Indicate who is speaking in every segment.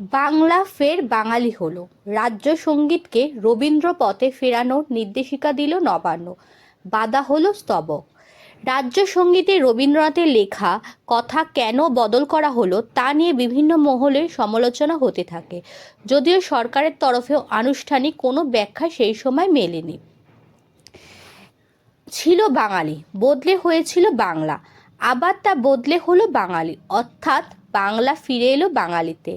Speaker 1: বাংলা ফের বাঙালি হলো। রাজ্য সঙ্গীতকে রবীন্দ্র পথে ফেরানোর নির্দেশিকা দিল নবান্ন। বাধা হলো স্তবক। রাজ্য সঙ্গীতে রবীন্দ্রনাথের লেখা কথা কেন বদল করা হলো তা নিয়ে বিভিন্ন মহলে সমালোচনা হতে থাকে। যদিও সরকারের তরফেও আনুষ্ঠানিক কোনো ব্যাখ্যা সেই সময় মেলেনি। ছিল বাঙালি, বদলে হয়েছিল বাংলা। আবার তা বদলে হলো বাঙালি। অর্থাৎ বাংলা ফিরে এলো বাঙালিতে।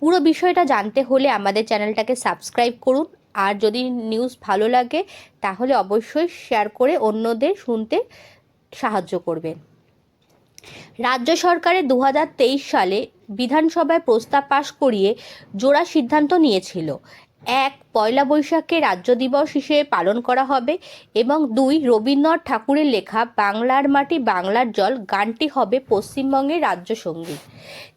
Speaker 1: পুরো বিষয়টা জানতে হলে আমাদের চ্যানেলটাকে সাবস্ক্রাইব করুন। আর যদি নিউজ ভালো লাগে, তাহলে অবশ্যই শেয়ার করে অন্যদের শুনতে সাহায্য করবেন। রাজ্য সরকারের দু হাজার তেইশ সালে বিধানসভায় প্রস্তাব পাশ করিয়ে জোড়া সিদ্ধান্ত নিয়েছিল। এক পয়লা বৈশাখকে রাজ্য দিবস হিসেবে পালন করা হবে এবং দুই রবীন্দ্রনাথ ঠাকুরের লেখা বাংলার মাটি বাংলার জল গানটি হবে পশ্চিমবঙ্গের রাজ্য সংগীত।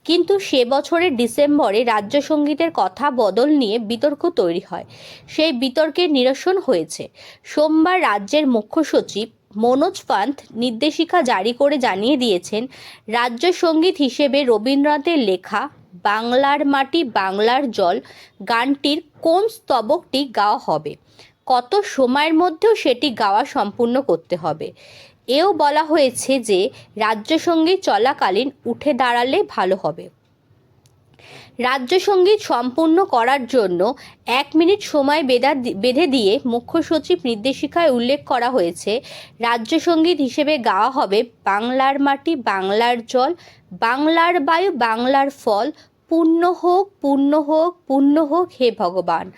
Speaker 1: কিন্তু সে বছরের ডিসেম্বরে রাজ্য সঙ্গীতের কথা বদল নিয়ে বিতর্ক তৈরি হয়। সেই বিতর্কের নিরসন হয়েছে। সোমবার রাজ্যের মুখ্য সচিব মনোজ পান্থ নির্দেশিকা জারি করে জানিয়ে দিয়েছেন, রাজ্য সংগীত হিসেবে রবীন্দ্রনাথের লেখা বাংলার মাটি, বাংলার জল গানটির কোন স্তবকটি গাওয়া হবে? কত সময়ের মধ্যেও সেটি গাওয়া সম্পূর্ণ করতে হবে? এও বলা হয়েছে যে রাজ্য সংগীত চলাকালীন উঠে দাঁড়ালে ভালো হবে। রাজ্য সংগীত সম্পূর্ণ করার জন্য এক মিনিট সময় বেদা বেঁধে দিয়ে মুখ্য সচিব নির্দেশিকায় উল্লেখ করা হয়েছে রাজ্য সংগীত হিসেবে গাওয়া হবে বাংলার মাটি, বাংলার জল, বাংলার বায়ু, বাংলার ফল পূর্ণ হোক পূর্ণ হোক পূর্ণ হোক হে ভগবান।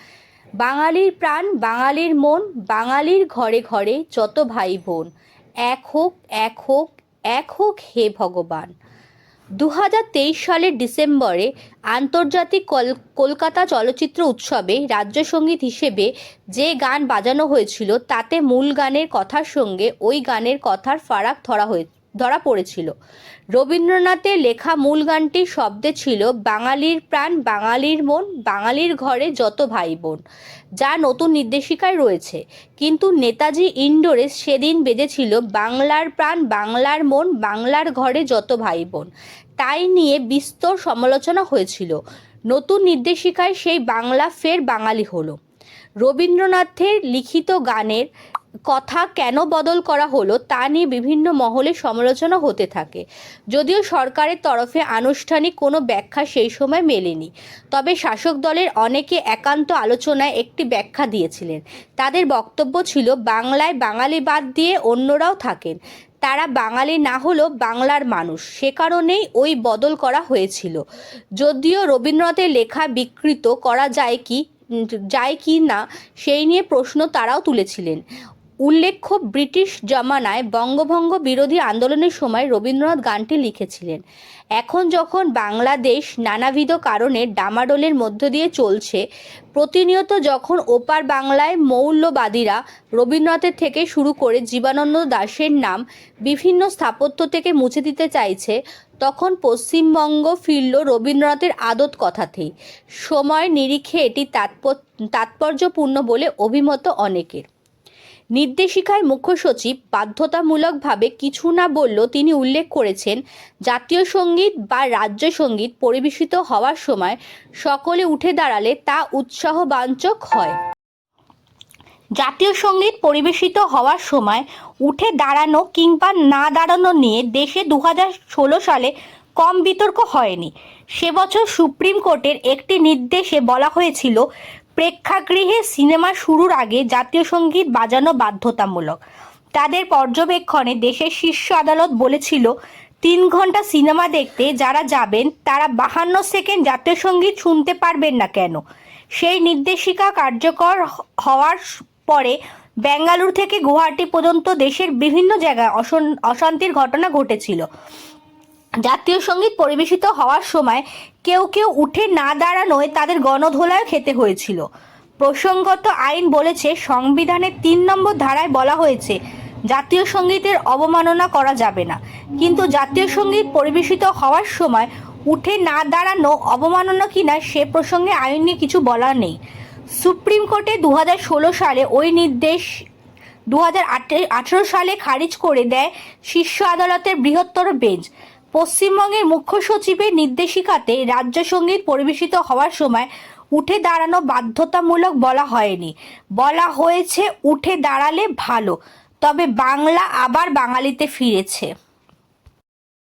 Speaker 1: বাঙালির প্রাণ, বাঙালির মন, বাঙালির ঘরে ঘরে যত ভাই বোন, এক হোক এক হোক এক হোক হে ভগবান। দু হাজার তেইশ সালের ডিসেম্বরে আন্তর্জাতিক কল- কলকাতা চলচ্চিত্র উৎসবে রাজ্য সংগীত হিসেবে যে গান বাজানো হয়েছিল, তাতে মূল গানের কথার সঙ্গে ওই গানের কথার ফারাক ধরা হয়ে ধরা পড়েছিল। রবীন্দ্রনাথের লেখা মূল গানটির শব্দে ছিল, বাঙালির প্রাণ, বাঙালির মন, বাঙালির ঘরে যত ভাই বোন যা নতুন নির্দেশিকায় রয়েছে। কিন্তু নেতাজি ইন্ডোরে সেদিন বেজেছিল, বাংলার প্রাণ, বাংলার মন, বাংলার ঘরে যত ভাই বোন তাই নিয়ে বিস্তর সমালোচনা হয়েছিল। নতুন নির্দেশিকায় সেই বাংলা ফের বাঙালি হলো। রবীন্দ্রনাথের লিখিত গানের কথা কেন বদল করা হলো তা নিয়ে বিভিন্ন মহলে সমালোচনা হতে থাকে। যদিও সরকারের তরফে আনুষ্ঠানিক কোনো ব্যাখ্যা সেই সময় মেলেনি। তবে শাসক দলের অনেকে একান্ত আলোচনায় একটি ব্যাখ্যা দিয়েছিলেন। তাদের বক্তব্য ছিল, বাংলায় বাঙালি বাদ দিয়ে অন্যরাও থাকেন। তারা বাঙালি না হলেও বাংলার মানুষ। সে কারণেই ওই বদল করা হয়েছিল। যদিও রবীন্দ্রনাথের লেখা বিকৃত করা যায় কি যায় কি না, সেই নিয়ে প্রশ্ন তারাও তুলেছিলেন। উল্লেখ্য, ব্রিটিশ জামানায় বঙ্গভঙ্গ বিরোধী আন্দোলনের সময় রবীন্দ্রনাথ গানটি লিখেছিলেন। এখন যখন বাংলাদেশ নানাবিধ কারণে ডামাডোলের মধ্য দিয়ে চলছে, প্রতিনিয়ত যখন ওপার বাংলায় মৌল্যবাদীরা রবীন্দ্রনাথের থেকে শুরু করে জীবানন্দ দাসের নাম বিভিন্ন স্থাপত্য থেকে মুছে দিতে চাইছে, তখন পশ্চিমবঙ্গ ফিরল রবীন্দ্রনাথের আদত কথাতেই। সময় নিরিখে এটি তাৎপর- তাৎপর্যপূর্ণ বলে অভিমত অনেকের। নির্দেশিকায় মুখ্য সচিব বাধ্যতামূলকভাবে কিছু না বললেও তিনি উল্লেখ করেছেন, জাতীয় সংগীত বা রাজ্য সংগীত পরিবেশিত হওয়ার সময় সকলে উঠে দাঁড়ালে তা উৎসাহবাঞ্চক হয়। জাতীয় সংগীত পরিবেশিত হওয়ার সময় উঠে দাঁড়ানো কিংবা না দাঁড়ানো নিয়ে দেশে দু সালে কম বিতর্ক হয়নি। সে বছর সুপ্রিম কোর্টের একটি নির্দেশে বলা হয়েছিল প্রেক্ষাগৃহে সিনেমা শুরুর আগে জাতীয় সংগীত বাজানো বাধ্যতামূলক। তাদের পর্যবেক্ষণে দেশের শীর্ষ আদালত বলেছিল, তিন ঘণ্টা সিনেমা দেখতে যারা যাবেন, তারা বাহান্ন সেকেন্ড জাতীয় সংগীত শুনতে পারবেন না কেন? সেই নির্দেশিকা কার্যকর হওয়ার পরে বেঙ্গালুরু থেকে গুয়াহাটি পর্যন্ত দেশের বিভিন্ন জায়গায় অশান্তির ঘটনা ঘটেছিল। জাতীয় সংগীত পরিবেশিত হওয়ার সময় কেউ কেউ উঠে না দাঁড়ানোয় তাদের গণধোলায় খেতে হয়েছিল। প্রসঙ্গত আইন বলেছে, সংবিধানের তিন নম্বর ধারায় বলা হয়েছে, জাতীয় সঙ্গীতের অবমাননা করা যাবে না। কিন্তু জাতীয় সংগীত পরিবেশিত হওয়ার সময় উঠে না দাঁড়ানো অবমাননা কিনা সে প্রসঙ্গে আইন নিয়ে কিছু বলার নেই। সুপ্রিম কোর্টে দু হাজার ষোলো সালে ওই নির্দেশ দু সালে খারিজ করে দেয় শীর্ষ আদালতের বৃহত্তর বেঞ্চ। পশ্চিমবঙ্গের মুখ্য সচিবের নির্দেশিকাতে রাজ্য সংগীত পরিবেশিত হওয়ার সময় উঠে দাঁড়ানো বাধ্যতামূলক বলা হয়নি। বলা হয়েছে, উঠে দাঁড়ালে ভালো, তবে বাংলা আবার বাঙালিতে ফিরেছে।